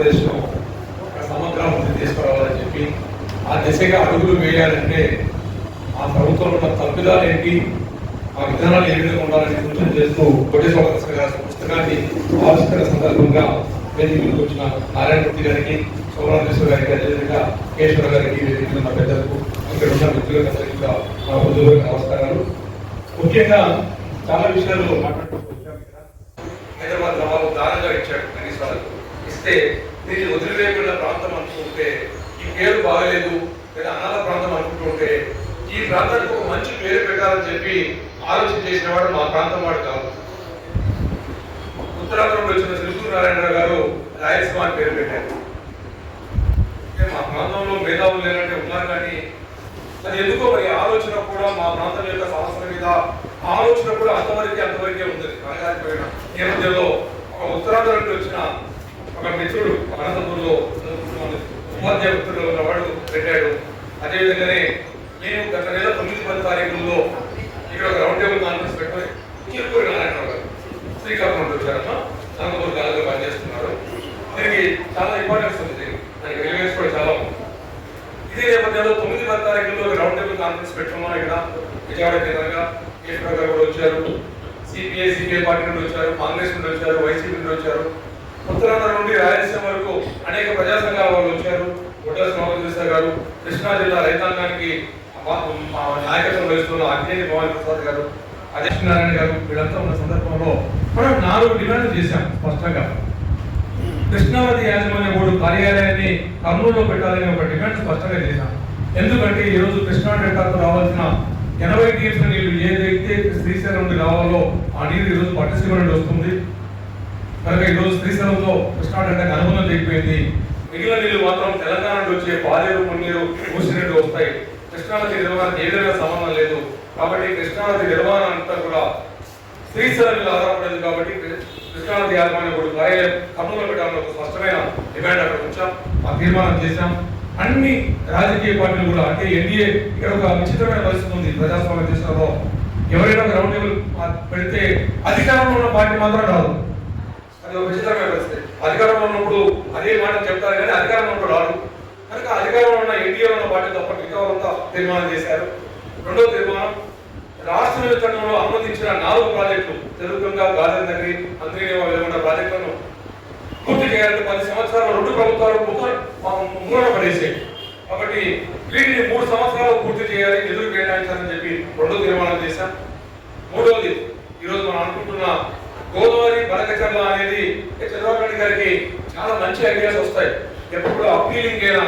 ఆంధ్రప్రదేశ్లో ఒక సమగ్రాభివృద్ధి తీసుకురావాలని చెప్పి ఆ దిశగా అడుగులు వేయాలంటే ఆ ప్రభుత్వంలో ఉన్న తప్పిదాలు ఏంటి ఆ విధానాలు ఏ విధంగా ఉండాలని సూచన చేస్తూ కోటేశ్వర గారి పుస్తకాన్ని ఆవిష్కరణ సందర్భంగా వేదికలకు వచ్చిన నారాయణమూర్తి గారికి సోమరాజేశ్వర గారికి అదేవిధంగా కేశ్వర గారికి వేదికలు ఉన్న పెద్దలకు ఇక్కడ ఉన్న మిత్రులకు అందరికీ కూడా మా నమస్కారాలు. ముఖ్యంగా చాలా విషయాలు మాట్లాడుకుంటూ వచ్చాము హైదరాబాద్ నవాబు దానంగా ఇచ్చాడు కనీస ఇస్తే దీన్ని వదిలివేయకుండా ప్రాంతం అనుకుంటే ఈ పేరు బాగలేదు లేదా అనాథ ప్రాంతం అనుకుంటుంటే ఈ ప్రాంతానికి ఒక మంచి పేరు పెట్టాలని చెప్పి ఆలోచన చేసిన వాడు మా ప్రాంతం వాడు కాదు. ఉత్తరాఖండ్ వచ్చిన శ్రీసూరి నారాయణరావు గారు రాయలసీమ అని పేరు పెట్టారు. మా ప్రాంతంలో మేధావులు లేనంటే ఉన్నారు కానీ అది ఎందుకో మరి ఆలోచన కూడా మా ప్రాంతం యొక్క సమస్యల మీద ఆలోచన కూడా అంతవరకే అంతవరకే ఉంది. అనగారిపోయిన నేపథ్యంలో ఒక ఉత్తరాంధ్ర నుండి వచ్చిన ఒక మిత్రుడు అనంతపూర్లో ఉపాధ్యాయ మిత్రుడు ఉన్నవాడు పెట్టాడు. అదేవిధంగానే నేను గత నెల తొమ్మిది పది తారీఖుల్లో ఇక్కడ ఒక రౌండ్ టేబుల్ కాన్ఫరెన్స్ పెట్టుకొని చిరుకూరి నారాయణ గారు శ్రీకాకుళం వచ్చారు వచ్చారమ్మా. అనంతపూర్ కాలేజీలో పనిచేస్తున్నారు. దీనికి చాలా ఇంపార్టెన్స్ ఉంది దీనికి. దానికి కూడా చాలా ఉంది. ఇదే నేపథ్యంలో తొమ్మిది పది తారీఖుల్లో రౌండ్ టేబుల్ కాన్ఫరెన్స్ పెట్టుకున్నాం ఇక్కడ. విజయవాడ కేంద్రంగా కేశవ గారు కూడా వచ్చారు. సిపిఐ సిపిఐ పార్టీ నుండి వచ్చారు. కాంగ్రెస్ నుండి వచ్చారు. వైసీపీ నుండి వచ్చారు. ఉత్తరాంధ్ర నుండి రాయలసీమ వరకు అనేక ప్రజా సంఘాల వాళ్ళు వచ్చారు. గుడ్డ శ్రీనివాస గారు కృష్ణా జిల్లా రైతాంగానికి నాయకత్వం వహిస్తున్న అగ్నేని భవాని ప్రసాద్ గారు అజయ్ నారాయణ గారు వీళ్ళంతా ఉన్న సందర్భంలో మనం నాలుగు డిమాండ్లు చేశాం స్పష్టంగా. కృష్ణావతి యాజమాన్య బోర్డు కార్యాలయాన్ని కర్నూలులో పెట్టాలని ఒక డిమాండ్ స్పష్టంగా చేశాం. ఎందుకంటే ఈ రోజు కృష్ణా డెల్టాకు రావాల్సిన ఎనభై టీఎంసీ నీళ్ళు ఏదైతే శ్రీశైలం నుండి రావాలో ఆ నీరు ఈ రోజు నుండి వస్తుంది. కనుక ఈ రోజు శ్రీశైలంతో కృష్ణా అనుబంధం తెగిపోయింది మిగిలిన నీళ్ళు మాత్రం తెలంగాణ నుండి వచ్చే పాలేరు మున్నీరు మూసి వస్తాయి. కృష్ణానది నిర్వహణకు ఏ విధంగా సంబంధం లేదు. కాబట్టి కృష్ణానది నిర్వహణ అంతా కూడా శ్రీశైలం మీద ఆధారపడేది కాబట్టి కృష్ణానది యాజమాన్యం కూడా కార్యాలయం కర్నూలు పెట్టాలని ఒక స్పష్టమైన డిమాండ్ అక్కడ ఉంచాం. ఆ తీర్మానం చేశాం. అన్ని రాజకీయ పార్టీలు కూడా అంటే ఎన్డీఏ ఇక్కడ ఒక విచిత్రమైన పరిస్థితి ఉంది ప్రజాస్వామ్య దేశంలో. ఎవరైనా గ్రౌండ్ లెవెల్ పెడితే అధికారంలో ఉన్న పార్టీ మాత్రం రాదు. విచిత్రమైన పరిస్థితి అధికారంలో ఉన్నప్పుడు అదే మాట చెప్తారు కానీ అధికారంలో ఉన్నప్పుడు రాదు కనుక అధికారంలో ఉన్న ఎన్డీఏ ఉన్న పార్టీ తప్ప మిగతా తీర్మానం చేశారు. రెండో తీర్మానం రాష్ట్ర విభజనలో అనుమతించిన నాలుగు ప్రాజెక్టులు తెలుగుగా గాజన్ నగరి అంతర్గత ప్రాజెక్టులను పూర్తి చేయాలంటే పది సంవత్సరాలు రెండు ప్రభుత్వాలు మూలన పడేసాయి కాబట్టి వీటిని మూడు సంవత్సరాలు పూర్తి చేయాలి నిధులు కేటాయించాలని చెప్పి రెండో తీర్మానం చేశాం మూడవది ఈరోజు మనం అనుకుంటున్న గోదావరి బలకచర్ల అనేది చంద్రబాబు నాయుడు గారికి చాలా మంచి ఐడియాస్ వస్తాయి. ఎప్పుడు అప్పీలింగ్ అయిన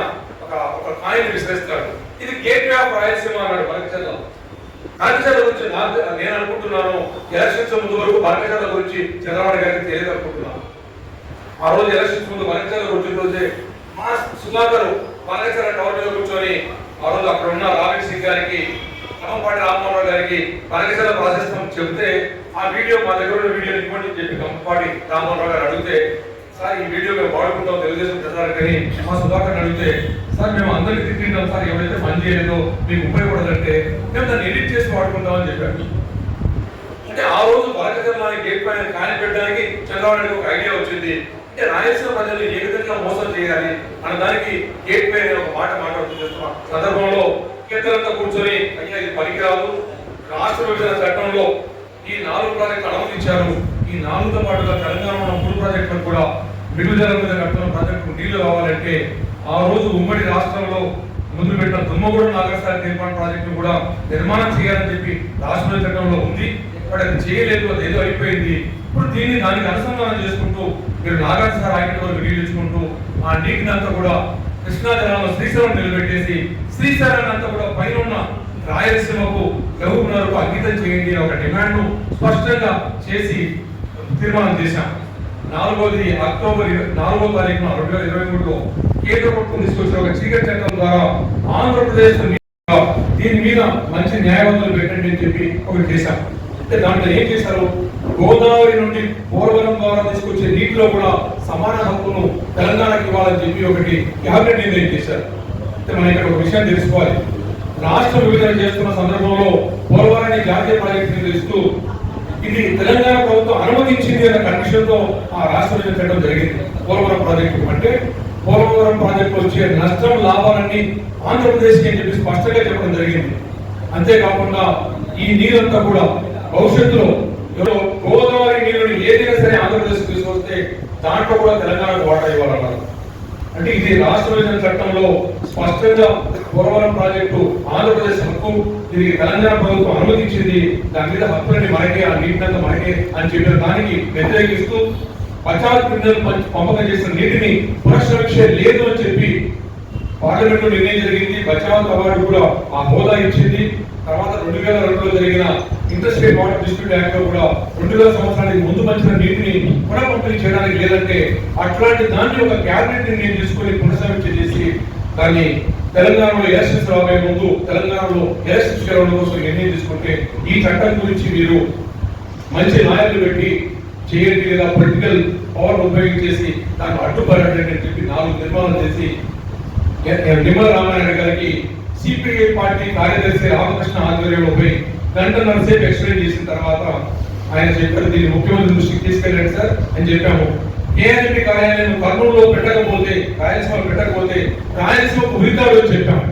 ఒక ఒక కాయిన్ విశ్లేస్తాడు ఇది గేట్ వే ఆఫ్ రాయలసీమ అన్నాడు బలకచర్ల బలకచర్ల గురించి నాకు నేను అనుకుంటున్నాను. ఎలక్షన్స్ ముందు వరకు బలకచర్ల గురించి చంద్రబాబు గారికి తెలియదు అనుకుంటున్నాను. ఆ రోజు ఎలక్షన్స్ ముందు బలకచర్ల వచ్చిన రోజే మా సుధాకర్ బలకచర్ల టవర్ మీద కూర్చొని ఆ రోజు అక్కడ ఉన్న రావిడ్ సింగ్ గారికి కమ్మంపాటి రామ్మోహన్ గారికి బలకచర్ల ప్రాసెస్ చెబితే ఆ వీడియో మా దగ్గర ఉన్న వీడియో ఇవ్వండి అని చెప్పి కంపాటి రామ్మోహన్ గారు అడిగితే సార్ ఈ వీడియో మేము వాడుకుంటాం తెలుగుదేశం ప్రసారం కానీ మా సుధాకర్ అడిగితే సార్ మేము అందరికి తిట్టింటాం సార్ ఎవరైతే పని చేయలేదో మీకు ఉపయోగపడదంటే మేము దాన్ని ఎడిట్ చేసి వాడుకుంటాం అని చెప్పాను అంటే ఆ రోజు బలకచర్లాన్ని గేట్ పైన కాని పెట్టడానికి చంద్రబాబు నాయుడు ఒక ఐడియా వచ్చింది. అంటే రాయలసీమ ప్రజలు ఏ విధంగా మోసం చేయాలి అన్న దానికి గేట్ పై ఒక మాట మాట్లాడుతున్న సందర్భంలో పెద్దలంతా కూర్చొని అయ్యా ఇది పనికిరాదు. రాష్ట్ర విభజన చట్టంలో ఈ నాలుగు ప్రాజెక్టులు అనుమతించారు ఈ నాలుగుతో పాటుగా తెలంగాణలో మూడు ప్రాజెక్టులు కూడా మిగుజల మీద కడుతున్న ప్రాజెక్టు నీళ్ళు కావాలంటే ఆ రోజు ఉమ్మడి రాష్ట్రంలో ముందు పెట్టిన దుమ్మగూడ నాగరసారి నిర్మాణ ప్రాజెక్టు కూడా నిర్మాణం చేయాలని చెప్పి రాష్ట్ర చట్టంలో ఉంది. బట్ అది చేయలేదు అది ఏదో అయిపోయింది. ఇప్పుడు దీన్ని దానికి అనుసంధానం చేసుకుంటూ మీరు నాగార్జున రాయకటి వరకు నీళ్ళు ఆ నీటిని అంతా కూడా కృష్ణా జలాల్లో శ్రీశైలం నిలబెట్టేసి శ్రీశైలం అంతా కూడా పైన ఉన్న రాయలసీమకు గవర్నర్కు అంకితం చేయండి ఒక డిమాండ్ను స్పష్టంగా చేసి తీర్మానం చేశాం. నాలుగోది అక్టోబర్ నాలుగో తారీఖున రెండు వేల ఇరవై మూడులో కేంద్ర ప్రభుత్వం తీసుకొచ్చిన ఒక చీకటి చట్టం ద్వారా ఆంధ్రప్రదేశ్ దీని మీద మంచి న్యాయవంతులు పెట్టండి అని చెప్పి ఒకటి చేశాం. అంటే దాంట్లో ఏం చేశారు? గోదావరి నుండి పోలవరం ద్వారా తీసుకొచ్చే నీటిలో కూడా సమాన హక్కును తెలంగాణకి ఇవ్వాలని చెప్పి ఒకటి క్యాబినెట్ నిర్ణయం చేశారు. అంటే మనం ఇక్కడ ఒక విషయం తెలుసుకోవాలి. రాష్ట్ర విభజన చేస్తున్న సందర్భంలో పోలవరాన్ని జాతీయ ప్రాజెక్టు కింద ఇది తెలంగాణ ప్రభుత్వం అనుమతించింది అనే కండిషన్తో ఆ రాష్ట్ర విభజన చట్టం జరిగింది. పోలవరం ప్రాజెక్టు అంటే పోలవరం ప్రాజెక్టు వచ్చే నష్టం లాభాలన్నీ ఆంధ్రప్రదేశ్కి అని చెప్పి స్పష్టంగా చెప్పడం జరిగింది. అంతేకాకుండా ఈ నీరంతా కూడా భవిష్యత్తులో గోదావరి నీరుని ఏదైనా సరే ఆంధ్రప్రదేశ్ తీసుకొస్తే దాంట్లో కూడా తెలంగాణకు వాటా ఇవ్వాలన్నారు. అంటే ఇది రాష్ట్ర విభజన చట్టంలో స్పష్టంగా పోలవరం ప్రాజెక్టు ఆంధ్రప్రదేశ్ హక్కు ఇది తెలంగాణ ప్రభుత్వం అనుమతించింది. దాని మీద హక్కులని మనకే ఆ నీటినంత మనకే అని చెప్పిన దానికి వ్యతిరేకిస్తూ పచాల్ క్రిమినల్ పంపకం చేసిన నీటిని పునఃసమీక్ష లేదు అని చెప్పి పార్లమెంట్లో నిర్ణయం జరిగింది. బచావత్ అవార్డు కూడా ఆ హోదా ఇచ్చింది. తర్వాత రెండు వేల రెండులో జరిగిన ఇంటర్స్టేట్ వాటర్ డిస్ట్రిబ్యూట్ యాక్ట్లో కూడా రెండు వేల సంవత్సరానికి ముందు మంచిన నీటిని పునఃపంపిణీ చేయడానికి లేదంటే అట్లాంటి దాన్ని ఒక క్యాబినెట్ నిర్ణయం తీసుకొని పునఃసమీక్ష చేసి దాన్ని తెలంగాణలో ఎలక్షన్స్ రాబోయే ముందు తెలంగాణలో ఎలక్షన్స్ గెలవడం కోసం నిర్ణయం తీసుకుంటే ఈ చట్టం గురించి మీరు మంచి నాయకులు పెట్టి చేయండి లేదా పొలిటికల్ పవర్ ఉపయోగించేసి దాన్ని అడ్డుపడండి అని చెప్పి నాలుగు నిర్మాణం చేసి నిమ్మల రామారాయణ గారికి సిపిఐ పార్టీ కార్యదర్శి రామకృష్ణ ఆధ్వర్యంలో పోయి గంటన్నర సేపు ఎక్స్ప్లెయిన్ చేసిన తర్వాత ఆయన చెప్పారు దీన్ని ముఖ్యమంత్రి దృష్టికి తీసుకెళ్ళండి సార్ అని చెప్పాము. ఏఎన్పి కార్యాలయం కర్నూలులో పెట్టకపోతే రాయలసీమ పెట్టకపోతే రాయలసీమకు ఉరితాడు అని చెప్పాము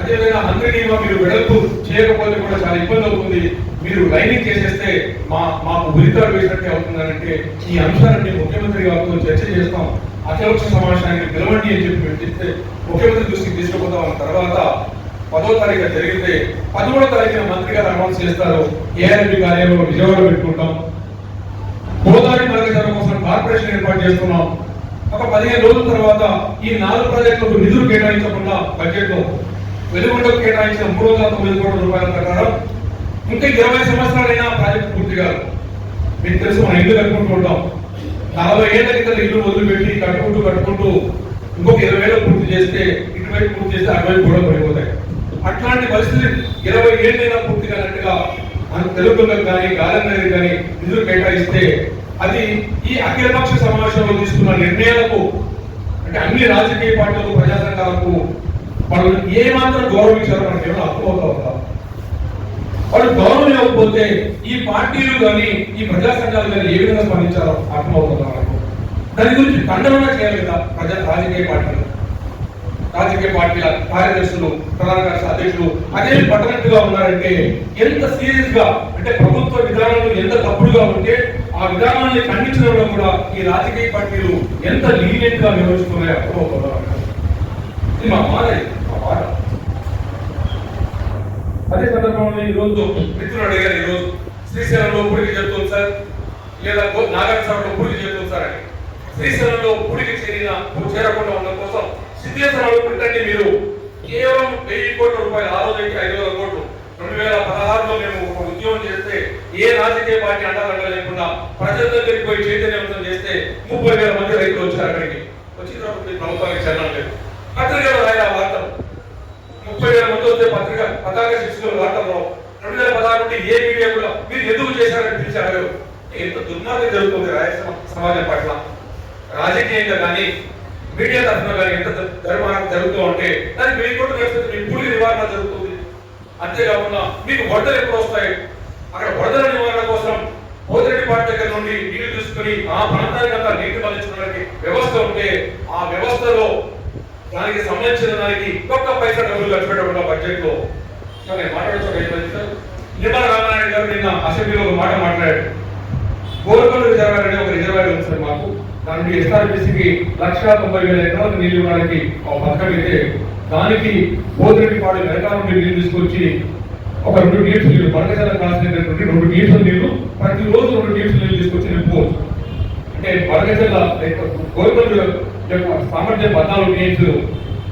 అదేవిధంగా అందరినీ మీరు వెడల్పు చేయకపోతే కూడా చాలా ఇబ్బంది అవుతుంది. మీరు లైనింగ్ చేసేస్తే మా మాకు ఉరితాడు వేసినట్టే అవుతుందనంటే ఈ అంశాలన్నీ ముఖ్యమంత్రి గారితో చర్చ చేస్తాం. అఖిలపక్ష సమావేశానికి పిలవండి అని చెప్పి మేము చెప్తే ముఖ్యమంత్రి దృష్టికి తీసుకుపోతాం అన్న తర్వాత పదో తారీఖు జరిగితే పదమూడో తారీఖున మంత్రి గారు అనౌన్స్ చేస్తారు ఏఆర్బి కార్యాలయంలో విజయవాడ పెట్టుకుంటాం. గోదావరి మరగజల కోసం కార్పొరేషన్ ఏర్పాటు చేస్తున్నాం. ఒక పదిహేను రోజుల తర్వాత ఈ నాలుగు ప్రాజెక్టులకు నిధులు కేటాయించకుండా బడ్జెట్లో వెలుగుంటకు కేటాయించిన మూడు వందల తొమ్మిది కోట్ల రూపాయల ప్రకారం ఇంకా ఇరవై సంవత్సరాలైనా ప్రాజెక్టు పూర్తి కాదు. మీకు తెలుసు మనం ఇల్లు కట్టుకుంటుంటాం నలభై ఏళ్ళ కింద ఇల్లు వదిలిపెట్టి కట్టుకుంటూ కట్టుకుంటూ ఇంకొక ఇరవై ఏళ్ళు పూర్తి చేస్తే ఇటువైపు పూర్తి చేస్తే అటువైపు కూడా పడిపోతాయి. అట్లాంటి పరిస్థితి ఇరవై ఏళ్ళైనా పూర్తి కానట్టుగా మన తెలుగులకు కానీ గాలందరికి కానీ నిధులు కేటాయిస్తే అది ఈ అఖిలపక్ష సమావేశంలో తీసుకున్న నిర్ణయాలకు అంటే అన్ని రాజకీయ పార్టీలకు ప్రజా సంఘాలకు వాళ్ళు ఏ మాత్రం గౌరవించారో మనకి ఏమైనా అర్థమవుతా ఉందా? వాళ్ళు గౌరవం ఇవ్వకపోతే ఈ పార్టీలు కానీ ఈ ప్రజా సంఘాలు కానీ ఏ విధంగా స్పందించారో అర్థమవుతుందా మనకు? దాని గురించి ఖండన చేయాలి కదా ప్రజా రాజకీయ పార్టీలు. రాజకీయ పార్టీల కార్యదర్శులు ప్రధాన కార్యదర్శి అధ్యక్షులు అదే పట్టనట్టుగా ఉన్నారంటే ఎంత సీరియస్గా అంటే ప్రభుత్వ విధానాలు ఎంత తప్పుడుగా ఉంటే ఆ విధానాన్ని ఖండించడంలో కూడా ఈ రాజకీయ పార్టీలు ఎంత లీనియంట్గా నిర్వహిస్తున్నాయో అర్థమవుతుందా మా మాట మా మాట అదే సందర్భంలో ఈ రోజు మిత్రులు అడిగారు ఈ రోజు శ్రీశైలంలో పూడికి చెప్తుంది సార్ లేదా నాగార్జునలో పూడికి చెప్తుంది సార్ అని. శ్రీశైలంలో పూడికి చేరిన చేరకుండా ఉండడం కోసం సిద్ధేశ్వరంలో పెట్టండి మీరు. కేవలం వెయ్యి కోట్ల రూపాయలు ఆ రోజు ఐదు వేల కోట్లు. రెండు వేల పదహారులో మేము ఒక ఉద్యోగం చేస్తే ఏ రాజకీయ పార్టీ అండాలంట లేకుండా ప్రజల దగ్గరికి పోయి చైతన్యవంతం చేస్తే ముప్పై వేల మంది రైతులు వచ్చారు అక్కడికి. వచ్చిన తర్వాత ప్రభుత్వానికి చరణం లేదు. పత్రికలో రాయాలి ఆ వార్తలు ముప్పై వేల మంది వస్తే పత్రిక పతాక శిక్షణ వార్తల్లో రెండు వేల పదహారు నుండి ఏ మీడియా కూడా మీరు ఎందుకు చేశారని పిలిచారు? ఎంత దుర్మార్గం జరుగుతుంది రాయలసీమ సమాజం పట్ల. రాజకీయంగా కానీ మీడియా తరఫున కానీ ఎంత ధర్మానం జరుగుతూ ఉంటే దానికి వెయ్యి కోట్లు నడుస్తుంది మీ పూలి నివారణ జరుగుతుంది. అంతేకాకుండా మీకు వరదలు ఎప్పుడు వస్తాయి? అక్కడ వరదల నివారణ కోసం పోతిరెడ్డి పార్టీ దగ్గర నుండి నీళ్ళు తీసుకుని ఆ ప్రాంతానికి అంతా నీళ్ళు మళ్ళించడానికి వ్యవస్థ ఉంటే ఆ వ్యవస్థలో దానికి సంబంధించిన దానికి ఒక్క పైసా డబ్బులు ఖర్చు పెట్టకుండా బడ్జెట్లో నేను మాట్లాడుతున్నా నిర్మల రామారాయణ గారు నిన్న అసెంబ్లీలో ఒక మాట మాట్లాడారు. గోల్కొండ రిజర్వాయర్ అనే ఒక రిజర్వాయర్ ఉంది సార్ మాకు. దాని నుండి ఎస్ఆర్బిసికి లక్ష తొంభై వేల ఎకరాలకు నీళ్ళు ఇవ్వడానికి ఒక పథకం అయితే దానికి పోతిరెడ్డి పాడు వెనకాల నుండి నీళ్ళు తీసుకొచ్చి ఒక రెండు టీమ్స్ నీళ్ళు పడకజల కాల్సినటువంటి రెండు టీమ్స్ నీళ్ళు ప్రతిరోజు రెండు టీమ్స్ నీళ్ళు తీసుకొచ్చి నింపుకోవచ్చు అంటే పడకజల గోరకొండ యొక్క సామర్థ్యం పద్నాలుగు టీమ్స్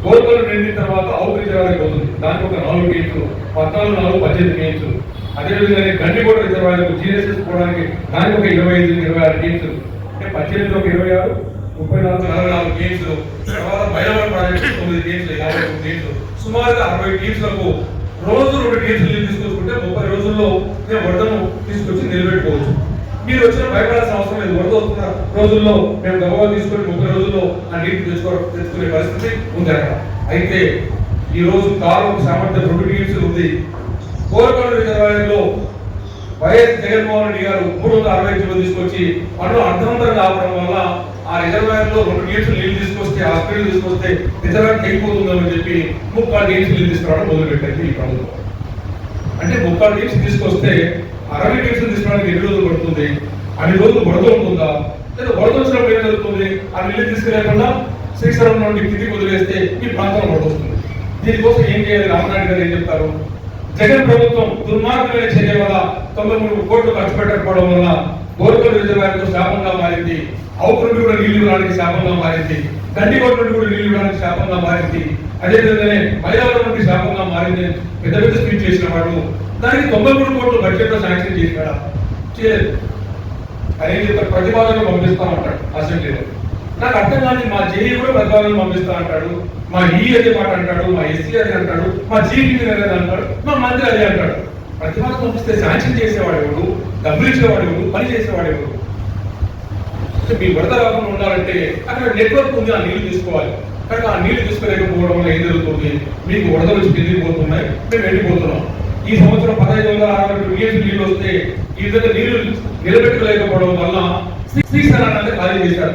గోల్కొండ నిండిన తర్వాత అవుతుంది రిజర్వాయర్ అవుతుంది దానికి ఒక నాలుగు టీమ్స్ పద్నాలుగు నాలుగు పద్దెనిమిది టీమ్స్ అదేవిధంగా గండికోట రిజర్వాయర్ జీఎస్ఎస్ పోవడానికి దానికి ఒక ఇరవై ఐదు ఇరవై ఆరు టీమ్స్ అంటే పద్దెనిమిది ఒక ఇరవై ఆరు ముప్పై నాలుగు నలభై నాలుగు టీమ్స్ తర్వాత బైలవరం ప్రాజెక్ట్ తొమ్మిది గేమ్స్ యాభై మూడు గేమ్స్ సుమారుగా అరవై గేమ్స్లకు రోజు రెండు గేమ్స్ తీసుకొచ్చుకుంటే ముప్పై రోజుల్లో మేము వరదను తీసుకొచ్చి నిలబెట్టుకోవచ్చు. మీరు వచ్చిన భయపడాల్సిన అవసరం లేదు. వరద వస్తున్న రోజుల్లో మేము గబగబా తీసుకొని ముప్పై రోజుల్లో ఆ నీటిని తెచ్చుకో తెచ్చుకునే పరిస్థితి ఉంది అక్కడ. అయితే ఈ రోజు కారు సామర్థ్యం రెండు గేమ్స్ ఉంది. కోరకొండ రిజర్వాయర్లో వైఎస్ జగన్మోహన్ రెడ్డి గారు మూడు వందల అరవై జీవో తీసుకొచ్చి పనులు అర్థవంతంగా ఆపడం వల్ల ఆ రిజర్వాయర్లో రెండు గేట్స్ నీళ్ళు తీసుకొస్తే హాస్పిటల్ తీసుకొస్తే రిజర్వాయర్ తెగిపోతుందని చెప్పి ముప్పాలు గేట్స్ నీళ్ళు తీసుకురావడం మొదలు ఈ ప్రభుత్వం. అంటే ముప్పాలు గేట్స్ తీసుకొస్తే అరవై గేట్స్ తీసుకోవడానికి ఎన్ని రోజులు పడుతుంది? అన్ని రోజులు వరద ఉంటుందా? లేదా వరద వచ్చినప్పుడు ఏం జరుగుతుంది? ఆ నీళ్ళు తీసుకురాకుండా శ్రీశైలం నుండి తిరిగి వదిలేస్తే ఈ ప్రాంతం వస్తుంది. దీనికోసం ఏం చేయాలి? రామనాయుడు గారు ఏం చెప్తారు? జగన్ ప్రభుత్వం దుర్మార్గమైన చర్య వల్ల తొంభై మూడు కోట్లు ఖర్చు పెట్టకపోవడం వల్ల గోరుకొండ రిజర్వాయర్కు శాపంగా మారింది. అవుకు కూడా నీళ్ళు ఇవ్వడానికి శాపంగా మారింది. గండికోట నుండి కూడా నీళ్ళు ఇవ్వడానికి శాపంగా మారింది. అదేవిధంగానే మైదావరం నుండి శాపంగా మారింది. పెద్ద పెద్ద స్పీచ్ చేసిన వాడు. దానికి తొంభై మూడు కోట్లు బడ్జెట్లో శాంక్షన్ చేసినాడా? చేయలేదు. అనేది ప్రతిపాదనలు ప్రతిపాదనలు పంపిస్తామంటాడు అసెంబ్లీలో నాకు అర్థం కాదు మా జేఈ కూడా ప్రతిపాదనలు పంపిస్తా అంటాడు. మా ఈ అదే మాట అంటాడు. మా ఎస్సీ అదే అంటాడు. మా జీపీ అదే అంటాడు. మా మంత్రి అదే అంటాడు. ప్రతిపాదన పంపిస్తే శాంక్షన్ చేసేవాడు ఎవడు? డబ్బులు ఇచ్చేవాడు ఎవరు? పని చేసేవాడు ఎవరు? మీ వరద రాకుండా ఉండాలంటే అక్కడ నెట్వర్క్ ఉంది ఆ నీళ్ళు తీసుకోవాలి. కానీ ఆ నీళ్ళు తీసుకోలేకపోవడం వల్ల ఏం జరుగుతుంది? మీకు వరదలు వచ్చి పెరిగిపోతున్నాయి మేము వెళ్ళిపోతున్నాం. ఈ సంవత్సరం పదహైదు వందల అరవై రెండు నీళ్ళు నీళ్ళు వస్తే ఈ విధంగా నీళ్ళు నిలబెట్టలేకపోవడం వల్ల శ్రీ- శ్రీశైలాన్ని అంటే ఖాళీ చేశారు.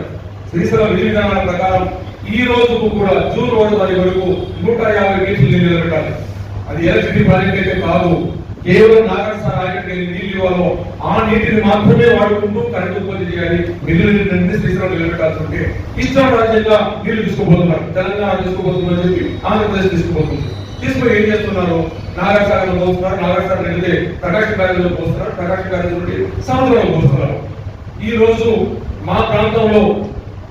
శ్రీశైలం విధి విధానాల ప్రకారం ఈ రోజుకు కూడా జూన్ ఒకటి తారీఖు వరకు నూట యాభై కేసులు నీళ్ళు నిలబెట్టాలి. అది ఎలక్ట్రిసిటీ ప్రాజెక్ట్ అయితే కాదు. కేవలం నాగరిక నాయకుడికి నీళ్ళు ఇవ్వాలో ఆ నీటిని మాత్రమే వాడుకుంటూ కరెంట్ ఉత్పత్తి చేయాలి. మిగిలిన రెండు శ్రీశైలం నిలబెట్టాల్సి ఉంటే ఇష్టం రాజ్యంగా నీళ్ళు తీసుకుపోతున్నారు. తెలంగాణ తీసుకుపోతుందని చెప్పి ఆంధ్రప్రదేశ్ తీసుకుపోతుంది. తీసుకుని ఏం చేస్తున్నారు? నాగరిక పోస్తున్నారు. నాగరిక వెళ్తే ప్రకాశం బ్యారేజ్లో పోస్తున్నారు. ప్రకాశం బ్యారేజ్ నుండి సముద్రంలో పోస్తున్నారు. ఈ రోజు మా ప్రాంతంలో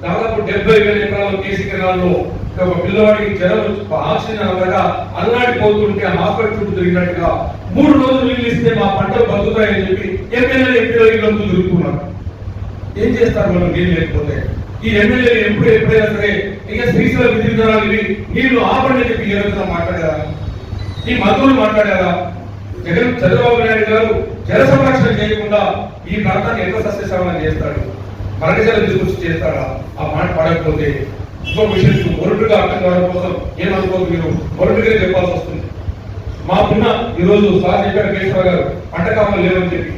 దాదాపు డెబ్బై వేల ఎకరాల కేసీ కిరణాల్లో ఒక పిల్లవాడికి జ్వరం వచ్చి ఆక్సిజన్ అందక అల్లాడిపోతుంటే హాస్పిటల్ చుట్టూ తిరిగినట్టుగా మూడు రోజులు నీళ్ళు ఇస్తే మా పంటలు బతుకుతాయని చెప్పి ఎమ్మెల్యే ఎంపీలు ఇళ్ళంతా తిరుగుతున్నారు ఏం చేస్తారు మనం నీళ్ళు లేకపోతే. ఈ ఎమ్మెల్యే ఎప్పుడు ఎప్పుడైనా సరే ఇక శ్రీశైల విధి విధానాలు ఇవి నీళ్ళు ఆపండి చెప్పి ఏ రోజున మాట్లాడారా? ఈ మంత్రులు మాట్లాడారా? జగన్ చంద్రబాబు నాయుడు గారు జల సంరక్షణ చేయకుండా ఈ ప్రాంతాన్ని ఎంత సస్యశ్రమణ చేస్తాడు. మరణశాల తీసుకొచ్చి చేస్తాడా? ఆ మాట పడకపోతే ఇంకో విషయం మొరటుగా అర్థం కావడం కోసం ఏమనుకోదు మీరు? మొరటుగా చెప్పాల్సి వస్తుంది. మాకున్న ఈరోజు సార్ చెప్పారు కేశవ గారు పంటకామాలు లేవని చెప్పి.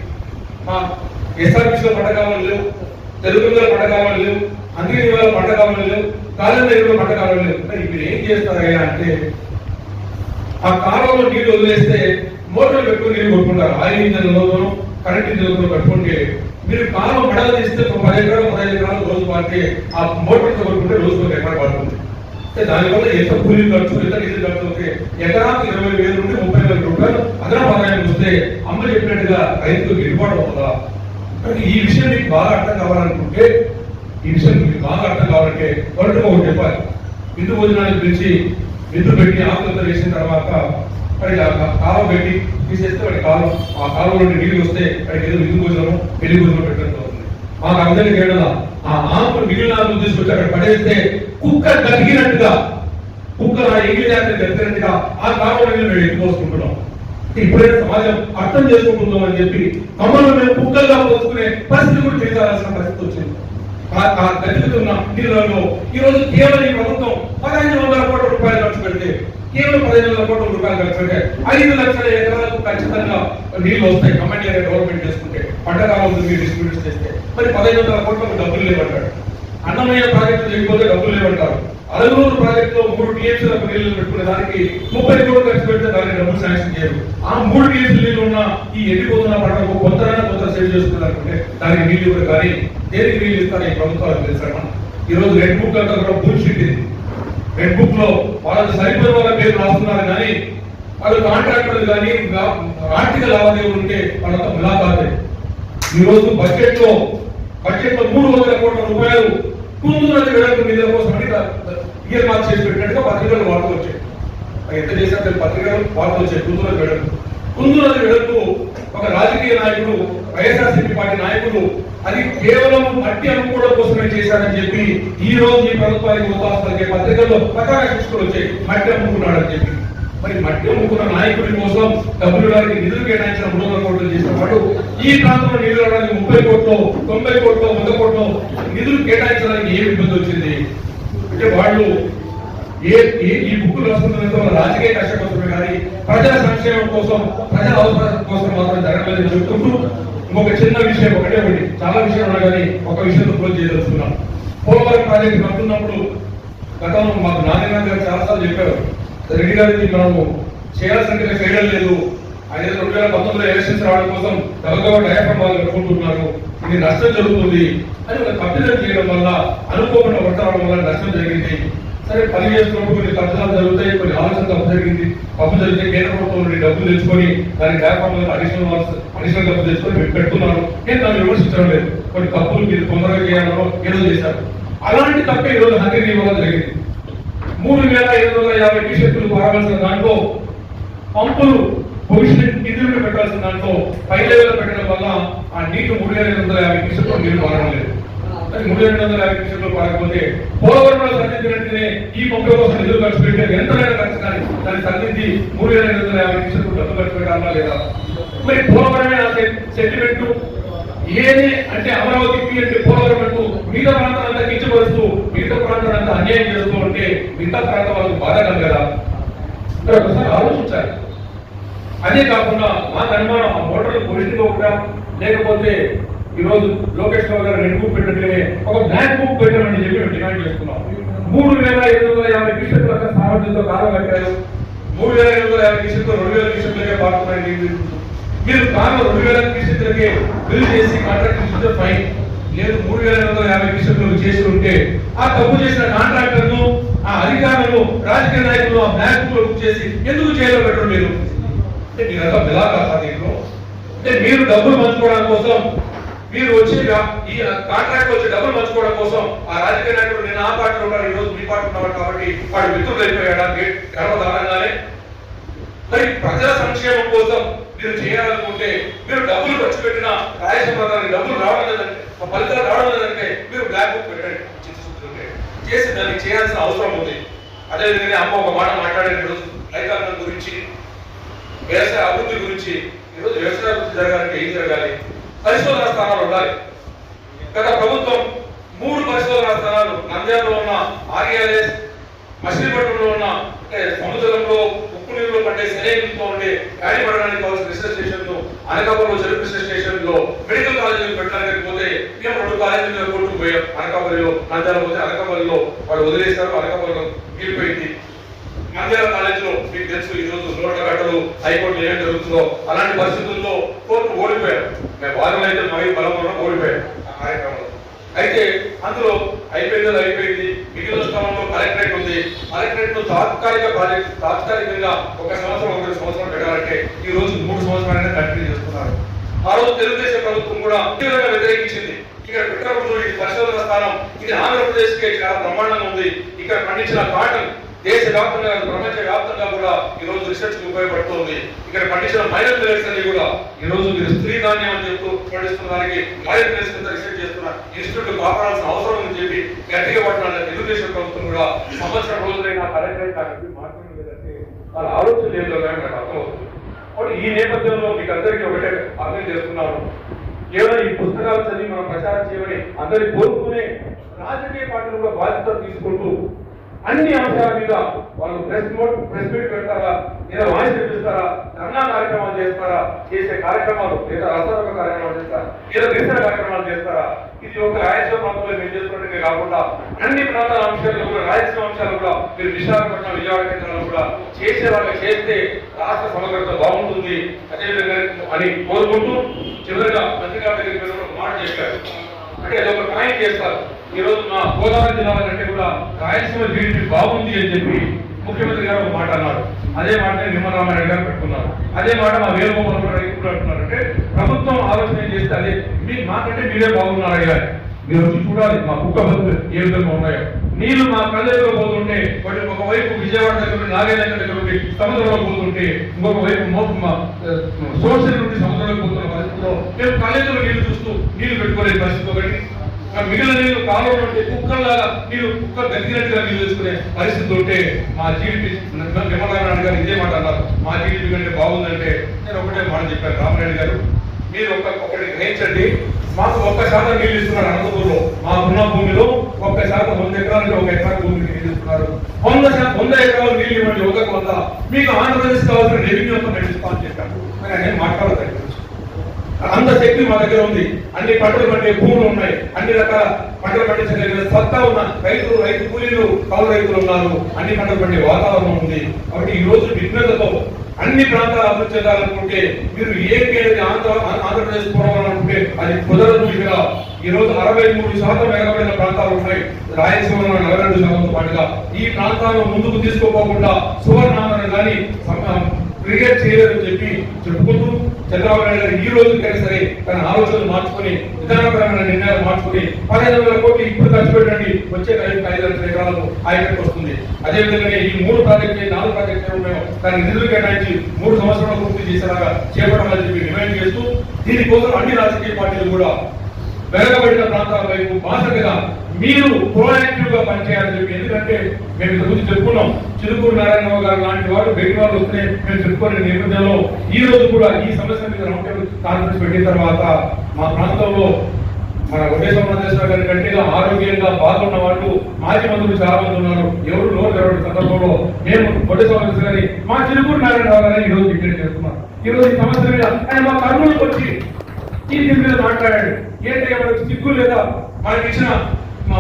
మా ఎస్ఆర్పిస్లో పంటకామాలు లేవు తెలుగు మీద పంటకామాలు లేవు అందుకే ఇవాళ పంటకామాలు లేవు కాలం దగ్గర పంటకామాలు లేవు. మరి మీరు ఏం చేస్తారయ్యా అంటే ఆ కాలంలో నీళ్ళు వదిలేస్తే మోటార్లు పెట్టుకుని నీళ్ళు కొట్టుకుంటారు. ఆయిల్ ఇంజన్లోనూ కరెంట్ ఇంజన్లతో కట్టుకుంటే మీరు కాలం మడల తీస్తే ఒక పది ఎకరాలు పదహైదు ఎకరాలు రోజు పాడితే ఆ మోటార్ కొట్టుకుంటే రోజు ఒక ఎకరా పడుతుంది. అంటే దానివల్ల ఎంత కూలీ ఖర్చు ఎంత డీజిల్ ఖర్చు అవుతే ఎకరాకు ఇరవై వేల నుండి ముప్పై వేల రూపాయలు అదనపు ఆదాయం వస్తే అమ్మ చెప్పినట్టుగా రైతులకు గిట్టుబాటు అవుతుందా? కానీ ఈ విషయం మీకు బాగా అర్థం కావాలనుకుంటే ఈ విషయం మీకు బాగా అర్థం కావాలంటే ఒకటి ఒకటి చెప్పాలి. విందు భోజనానికి పిలిచి విందు పెట్టి ఆకులతో వేసిన తర్వాత మరి కాలం పెట్టి తీసేస్తే వాడి కాలం ఆ కాలం నుండి నీళ్ళు వస్తే వాడికి ఏదో విందు భోజనము పెళ్ళి భోజనం పెట్టడం అవుతుంది మాకు అందరికీ ఏడల ఆ ఆకులు మిగిలిన ఆకులు తీసుకొచ్చి అక్కడ పడేస్తే కుక్క గతికినట్టుగా కుక్క ఆ ఎంగిలి జాతిని గతికినట్టుగా ఆ కాలం నీళ్ళు మేము ఎత్తుకోసుకుంటున్నాం. ఇప్పుడైనా సమాజం అర్థం చేసుకుంటుందాం అని చెప్పి మమ్మల్ని మేము కుక్కలుగా పోసుకునే పరిస్థితి కూడా చేయాల్సిన పరిస్థితి వచ్చింది. ఆ- ఆ గతుకుతున్న నీళ్ళలో ఈరోజు కేవలం ఈ ప్రభుత్వం పదహైదు వందల కోట్ల రూపాయలు ఖర్చు పెడితే కేవలం పదిహేను కోట్ల రూపాయలు ఖర్చు పెడితే ఐదు లక్షల ఎకరాలకు ఖచ్చితంగా నీళ్ళు వస్తాయి. కమెంట్ ఏరియా డెవలప్మెంట్ చేసుకుంటే పంట మీరు డిస్ట్రిబ్యూట్ చేస్తే. మరి పదిహేను వందల కోట్లకు డబ్బులు లేవంటాడు అన్నమయ్య ప్రాజెక్టు లేకపోతే డబ్బులు లేవంటారు. అరవూరు ప్రాజెక్టులో మూడు టీఎంసీలకు నీళ్ళు పెట్టుకునే దానికి ముప్పై కోట్లు ఖర్చు పెడితే దానికి డబ్బులు శాంక్షన్ చేయరు. ఆ మూడు టీఎంసీ నీళ్ళు ఉన్న ఈ ఎండిపోతున్న పంటకు కొంతైనా కొంత సేవ్ చేసుకున్నారంటే దానికి నీళ్ళు ఇవ్వరు కానీ దేనికి నీళ్ళు ఇస్తారు ఈ ప్రభుత్వాలకు తెలుసా ఈ రోజు రెడ్ బుక్ అంతా కూడా బుల్షిట్ ఇది. రెడ్ బుక్లో వాళ్ళకి సరిపోయిన వాళ్ళ పేరు రాస్తున్నారు కానీ వాళ్ళు కాంట్రాక్టర్లు కానీ ఆర్థిక లావాదేవీలు ఉంటే వాళ్ళతో ములాఖాతే. ఈ రోజు బడ్జెట్లో బడ్జెట్లో మూడు వందల కోట్ల రూపాయలు కుందు నది నిధుల కోసం అని ఇయర్ మార్క్ చేసి పెట్టినట్టుగా పత్రికలు వార్తలు వచ్చాయి. ఎంత చేశారు తెలియదు, పత్రికలు వార్తలు వచ్చాయి కుందు నది వెడల్పు కుందు ఒక రాజకీయ నాయకుడు వైఎస్ఆర్సీపీ పార్టీ నాయకుడు అది కేవలం మట్టి అమ్ముకోవడం కోసమే చేశారని చెప్పి ఈ రోజు ఈ ప్రభుత్వానికి ఉపాసనకే పత్రికల్లో ప్రకార శిక్షకులు వచ్చాయి. మట్టి అమ్ముకున్నాడని చెప్పి. మరి మట్టి అమ్ముకున్న నాయకుడి కోసం డబ్బులు ఇవ్వడానికి నిధులు కేటాయించిన మూడు వందల కోట్లు చేసిన వాడు ఈ ప్రాంతంలో నిధులు ఇవ్వడానికి ముప్పై కోట్లు తొంభై కోట్లు వంద కోట్లు నిధులు కేటాయించడానికి ఏమి ఇబ్బంది వచ్చింది? అంటే వాళ్ళు ఏ ఏ- ఈ బుక్కులు రాసుకున్నంత రాజకీయ కక్ష కోసమే కానీ ప్రజా సంక్షేమం కోసం ప్రజల అవసరం కోసం మాత్రం జరగలేదని చెప్తుంటూ ఇంకొక చిన్న విషయం ఒకటే ఒకటి. చాలా విషయాలు ఉన్నాయి కానీ ఒక విషయంలో క్లోజ్ చేయదలుచుకున్నాం పోలవరం ప్రాజెక్ట్ కడుతున్నప్పుడు గతంలో మాకు నారాయణ గారు చాలాసార్లు చెప్పారు. రెడ్డి గారికి మనము చేయాల్సిన చేయడం లేదు. ఆయన రెండు వేల పంతొమ్మిదిలో ఎలక్షన్స్ రావడం కోసం గబగబా డయాఫ్రమ్ వాళ్ళు పెట్టుకుంటున్నారు ఇది నష్టం జరుగుతుంది అని ఒక తప్పిదం చేయడం వల్ల అనుకోకుండా కొట్టడం రావడం వల్ల నష్టం జరిగింది. సరే పని చేస్తున్నప్పుడు కొన్ని కబ్జాలు జరుగుతాయి కొన్ని ఆలోచన తప్పు జరిగింది. తప్పు జరిగితే కేంద్ర ప్రభుత్వం నుండి డబ్బులు తెచ్చుకొని దాని లేకపోతే అడిషనల్ అడిషనల్ డబ్బులు తెచ్చుకొని మీరు పెట్టుకున్నారు నేను దాన్ని విమర్శించడం లేదు. కొన్ని తప్పులు మీరు తొందరగా చేయాలో ఏదో చేశారు. అలాంటి తప్పే ఈరోజు హంగరీ ఇవ్వడం జరిగింది. మూడు వేల ఐదు వందల యాభై టీషర్టులు పారవలసిన దాంట్లో పంపులు భవిష్యత్ కింద పెట్టాల్సిన దాంట్లో పై లెవెల్ పెట్టడం వల్ల ఆ నీటి మూడు వేల ఐదు వందల యాభై టీషర్టులు నీరు మారడం లేదు. మూడు వేల వందల యాభై లక్షలు వాడకపోతే పోలవరంలో సంధించినట్టునే ఈ ముప్పై కోసం నిధులు ఖర్చు పెట్టారు ఎంతైనా ఖర్చు కానీ దాన్ని సంధించి మూడు వేల వందల యాభై లక్షలు డబ్బు ఖర్చు పెట్టాలా లేదా? మరి పోలవరమే సెంటిమెంట్? ఏది అంటే అమరావతికి అంటే పోలవరం అంటూ మిగతా ప్రాంతాలంతా కించపరుస్తూ మిగతా ప్రాంతాలంతా అన్యాయం చేస్తూ ఉంటే మిగతా ప్రాంతం వాళ్ళకి బాధ కదా? ఒకసారి ఆలోచించాలి. అదే కాకుండా మా అనుమానం ఆ మోటార్లు పొలిటికల్ ఒకటా లేకపోతే ఈరోజు లోకేష్ రావు గారు రెండు బుక్ పెట్టట్లే ఒక బ్లాక్ బుక్ పెట్టామని చెప్పి మేము డిమాండ్ చేస్తున్నాం మూడు వేల ఐదు వందల యాభై టీషర్ట్ల సామర్థ్యంతో కాలం కట్టారు మూడు వేల ఐదు వందల యాభై కిషన్తో రెండు వేల కిషన్లకే పాడుతున్నాయి నీళ్ళు. మీరు కారణం రెండు వేల కిషన్లకే బిల్ చేసి కాంట్రాక్ట్ ఇస్తే ఫైన్ లేదు మూడు వేల ఐదు వందల యాభై కిషన్లు చేసి ఉంటే ఆ తప్పు చేసిన కాంట్రాక్టర్ను ఆ అధికారులను రాజకీయ నాయకులు ఆ బ్లాక్ బుక్ బుక్ చేసి ఎందుకు చేయలో పెట్టడం లేదు అంటే మీరంతా బిలాగా దీంట్లో అంటే మీరు డబ్బులు పంచుకోవడం కోసం మీరు వచ్చి ఈ కాంట్రాక్ట్ వచ్చి డబ్బులు పంచుకోవడం కోసం ఆ రాజకీయ నాయకుడు నేను ఆ పార్టీలో ఉన్నాడు ఈ రోజు మీ పార్టీ ఉన్నాడు కాబట్టి వాడు మిత్రులు అయిపోయాడా? గర్వధారంగానే మరి ప్రజల సంక్షేమం కోసం మీరు చేయాలనుకుంటే మీరు డబ్బులు ఖర్చు పెట్టిన రాయలసీమ డబ్బులు రావడం లేదంటే ఫలితాలు రావడం లేదంటే మీరు బ్లాక్ బుక్ పెట్టండి. చిత్తశుద్ధి చేసి దానికి చేయాల్సిన అవసరం ఉంది. అదేవిధంగా అమ్మ ఒక మాట మాట్లాడే రోజు రైతాంగం గురించి వ్యవసాయ అభివృద్ధి గురించి. ఈరోజు వ్యవసాయ అభివృద్ధి జరగాలంటే ఏం జరగాలి? పరిశోధన స్థానాలు ఉండాలి. గత ప్రభుత్వం మూడు పరిశోధన స్థానాలు నంద్యాలలో ఉన్న ఆర్యాలయస్ మచిలీపట్నంలో ఉన్న అంటే సముద్రంలో ఉప్పు నీళ్ళు పండే శనైలో ఉండే గాలి పడడానికి కావాల్సిన రీసెర్చ్ స్టేషన్ అనకాపల్లిలో చెరుకు స్టేషన్లో మెడికల్ కాలేజీలు పెట్టడానికి పోతే మేము రెండు కాలేజీలు కొట్టుకుపోయాం అనకాపల్లిలో నంద్యాల పోతే అనకాపల్లిలో వాళ్ళు వదిలేశారు అనకాపల్లిలో మిగిలిపోయింది నంద్యాల కాలేజీలో మీకు తెలుసు ఈ రోజు నోట్ల కట్టలు హైకోర్టు ఏం జరుగుతుందో. అలాంటి పరిస్థితుల్లో కోర్టు ఓడిపోయారు. వారం అయితే మరి బలం ఓడిపోయాడు ఆ కార్యక్రమంలో. అయితే అందులో అయిపోయిందో అయిపోయింది. మిగిలిన స్థలంలో కలెక్టరేట్ ఉంది. కలెక్టరేట్లో తాత్కాలిక ప్రాజెక్ట్ తాత్కాలికంగా ఒక సంవత్సరం ఒక సంవత్సరం పెట్టాలంటే ఈ రోజు మూడు సంవత్సరాలైనా కంటిన్యూ చేస్తున్నారు. ఆ రోజు తెలుగుదేశం ప్రభుత్వం కూడా తీవ్రంగా వ్యతిరేకించింది. ఇక్కడ పెట్టినప్పుడు ఇది పరిశోధన స్థానం. ఇది ఆంధ్రప్రదేశ్కి చాలా బ్రహ్మాండంగా ఉంది. ఇక్కడ పండించిన కాటన్ దేశ వ్యాప్తంగా ప్రపంచ వ్యాప్తంగా కూడా ఈ రోజు రీసెర్చ్ ఉపయోగపడుతుంది. ఇక్కడ పండించిన మైనర్ మిల్లెట్స్ అన్ని కూడా ఈ రోజు మీరు స్త్రీ ధాన్యం అని చెప్తూ పండిస్తున్న దానికి మైనర్ మిల్లెట్స్ కింద రీసెర్చ్ చేస్తున్న ఇన్స్టిట్యూట్ కాపాడాల్సిన అవసరం ఉందని చెప్పి గట్టిగా పట్టిన తెలుగుదేశం ప్రభుత్వం కూడా సంవత్సరం రోజులైనా కలెక్టరేట్ కాబట్టి మాత్రమే లేదంటే వాళ్ళ ఆలోచన లేదు కానీ నాకు అర్థమవుతుంది. కాబట్టి ఈ నేపథ్యంలో మీకు అందరికీ ఒకటే అర్థం చేస్తున్నాను. కేవలం ఈ పుస్తకాలు చదివి మనం ప్రచారం చేయమని అందరి కోరుకునే రాజకీయ పార్టీలు కూడా బాధ్యత తీసుకుంటూ అన్ని అంశాల మీద వాళ్ళు ప్రెస్ నోట్ ప్రెస్ మీట్ పెడతారా? లేదా వాయిస్ చూపిస్తారా ధర్నా కార్యక్రమాలు చేస్తారా? చేసే కార్యక్రమాలు లేదా రసరక కార్యక్రమాలు చేస్తారా? లేదా నిరసన కార్యక్రమాలు చేస్తారా? ఇది ఒక రాయలసీమ ప్రాంతంలో మేము చేస్తున్నట్టుగా కాకుండా అన్ని ప్రాంతాల అంశాలు కూడా రాయలసీమ అంశాలు కూడా మీరు విశాఖపట్నం విజయవాడ కేంద్రాలు కూడా చేసే వాళ్ళు చేస్తే రాష్ట్ర సమగ్రత బాగుంటుంది. అదేవిధంగా అని కోరుకుంటూ చివరిగా మంత్రి గారి దగ్గరికి మాట చెప్పారు. అంటే అది ఒక పాయింట్ చేస్తారు. ఈ రోజు మా గోదావరి జిల్లాల కంటే కూడా రాయలసీమ జీడిపి బాగుంది అని చెప్పి ముఖ్యమంత్రి గారు ఒక మాట అన్నారు. అదే మాట నిమ్మరామారెడ్డి గారు పెట్టుకున్నారు. అదే మాట మా వేణుగోపాల్ కూడా కూడా అంటున్నారంటే ప్రభుత్వం ఆలోచన చేస్తే అదే మీ మాకంటే మీరే బాగున్నారయ్యా మీరు వచ్చి చూడాలి మా కుక్క బతుకులు ఏ విధంగా ఉన్నాయో. నీళ్ళు మా కళ్ళలో పోతుంటే వాటి ఒకవైపు విజయవాడ దగ్గర నుండి నాగేంద్ర దగ్గర నుండి సముద్రంలో పోతుంటే ఇంకొక వైపు మోపు నుండి సముద్రంలో పోతున్న పరిస్థితిలో మేము కళ్ళెదురు నీళ్ళు చూస్తూ నీళ్ళు పెట్టుకోలేని పరిస్థితి ఒకటి. మిగిలిన నీళ్ళు కాలువ నుండి కుక్కల్లాగా నీళ్ళు కుక్క దగ్గరట్టుగా నీళ్ళు వేసుకునే పరిస్థితి ఉంటే మా జీడిపి నిమ్మరామరెడ్డి గారు ఇదే మాట అన్నారు. మా జీడిపి కంటే బాగుందంటే నేను ఒకటే మాట చెప్పాను. రామరెడ్డి గారు మీరు ఒక ఒకటి గ్రహించండి. మాకు ఒక్క శాతం నీళ్ళు ఇస్తున్నారు అనంతపూర్లో. మాకున్న భూమిలో ఒక్క శాతం వంద ఎకరాలు ఒక ఎకరా భూమికి నీళ్ళు వంద శాతం వంద ఎకరాలు నీళ్ళు ఇవ్వండి ఒక వంద మీకు ఆంధ్రప్రదేశ్ కావాల్సిన రెవెన్యూ అంతా నడిపిస్తా అని చెప్పాను మరి ఆయన మాట్లాడతాను అంత శక్తి మా దగ్గర ఉంది. అన్ని పంటలు పండే భూములు ఉన్నాయి. అన్ని రకాల పంటలు పండించగలిగిన సత్తా ఉన్న రైతులు రైతు కూలీలు కౌలు రైతులు ఉన్నారు. అన్ని పంటలు పండే వాతావరణం ఉంది. కాబట్టి ఈ రోజు విఘ్నతతో అన్ని ప్రాంతాలు అభివృద్ధి చెందాలనుకుంటే మీరు ఏ అనేది ఆంధ్ర ఆంధ్రప్రదేశ్ పోవాలనుకుంటే అది కుదరదు ఇక్కడ. ఈ రోజు అరవై మూడు శాతం వెనకబడిన ప్రాంతాలు ఉన్నాయి. రాయలసీమలో నలభై రెండు శాతంతో పాటుగా ఈ ప్రాంతాలను ముందుకు తీసుకోపోకుండా సువర్ణామని కానీ క్రియేట్ చేయలేదని చెప్పి చెప్పుకుంటూ చంద్రబాబు నాయుడు గారు ఈ రోజుకైనా సరే తన ఆలోచనలు మార్చుకొని విధానపరమైన నిర్ణయాలు మార్చుకుని పదిహేను వందల కోట్లు ఇప్పుడు ఖర్చు పెట్టండి. వచ్చే ఐదు ఐదు లక్షల ఎకరాలకు ఆయనకు వస్తుంది. అదే విధంగా ఈ మూడు ప్రాజెక్టులు నాలుగు ప్రాజెక్టులు ఉన్నాయో. దాని నిధులు కేటాయించి మూడు సంవత్సరాలు పూర్తి చేసేలాగా చేపట్టాలని చెప్పి డిమాండ్ చేస్తూ దీనికోసం అన్ని రాజకీయ పార్టీలు కూడా వెనకబడిన ప్రాంతాల వైపు బాధ్యతగా మీరు ప్రోయాక్టివ్గా పనిచేయాలని చెప్పి. ఎందుకంటే మేము ఇంతకుముందు చెప్పుకున్నాం చిలుకూరు నారాయణరావు గారు లాంటి వారు బయట వాళ్ళు వస్తే మేము చెప్పుకునే నేపథ్యంలో ఈ రోజు కూడా ఈ సమస్య మీద రౌండ్ టేబుల్ కాన్ఫరెన్స్ పెట్టిన తర్వాత మా ప్రాంతంలో మన వెంకటేశ్వర గారి కంటే ఆరోగ్యంగా బాగున్న వాళ్ళు మాజీ మంత్రులు చాలా మంది ఉన్నారు. ఎవరు నోరు తెరవడం సందర్భంలో మేము వెంకటేశ్వర గారి మా చిలుకూరు నారాయణరావు గారిని ఈ రోజు డిక్లేర్ చేస్తున్నాం ఈ రోజు ఈ సమస్య మీద ఆయన మా కర్నూలుకి వచ్చి ఈ దీని మీద మాట్లాడాడు. ఏంటంటే మనకు సిగ్గు లేదా మనకి ఇచ్చిన మా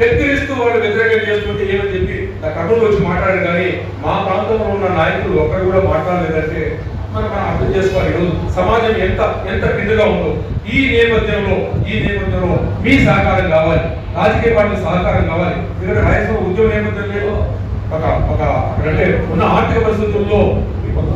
వ్యతిరేస్తూ వాళ్ళు వ్యతిరేకం చేస్తుంటే ఏమని చెప్పి నా కర్నూలు వచ్చి మాట్లాడారు కానీ మా ప్రాంతంలో ఉన్న నాయకులు ఒక్కరు కూడా మాట్లాడలేదంటే మనం మనం అర్థం చేసుకోవాలి ఈరోజు సమాజం ఎంత ఎంత కిందగా ఉందో. ఈ నేపథ్యంలో ఈ నేపథ్యంలో మీ సహకారం కావాలి రాజకీయ పార్టీ సహకారం కావాలి. ఎందుకంటే రాయలసీమ ఉద్యోగ నేపథ్యం లేదు ఒక ఒక అంటే ఉన్న ఆర్థిక పరిస్థితుల్లో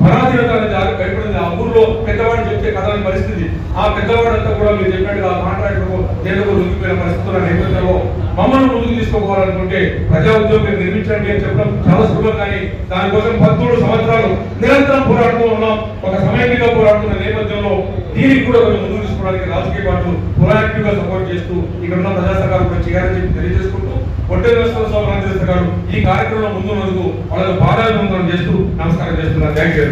పరాధీనత భయపడింది. ఆ ఊర్లో పెద్దవాడు చెప్తే కథలని పరిస్థితి. ఆ పెద్దవాడంతా కూడా మీరు చెప్పినట్టుగా ఆ కాంట్రాక్టర్ దేనికో రుద్దిపోయిన పరిస్థితుల నేపథ్యంలో మమ్మల్ని ముందుకు తీసుకోవాలనుకుంటే ప్రజా ఉద్యోగం నిర్మించండి అని చెప్పడం చాలా సులభం కానీ దానికోసం పదమూడు సంవత్సరాలు నిరంతరం పోరాడుతూ ఉన్నాం. ఒక సమయంగా పోరాడుతున్న నేపథ్యంలో దీనికి కూడా కొంచెం ముందుకు తీసుకోవడానికి రాజకీయ పార్టీలు ప్రొయాక్టివ్గా సపోర్ట్ చేస్తూ ఇక్కడ ఉన్న ప్రజాసంఘాలు కూడా చేయాలని చెప్పి తెలియజేసుకుంటూ ఒట్టేశ్వర స్వామి ఈ కార్యక్రమంలో ముందున్నందుకు వాళ్ళకు పాదాభివందనం చేస్తూ నమస్కారం చేస్తున్నారు థ్యాంక్ యూ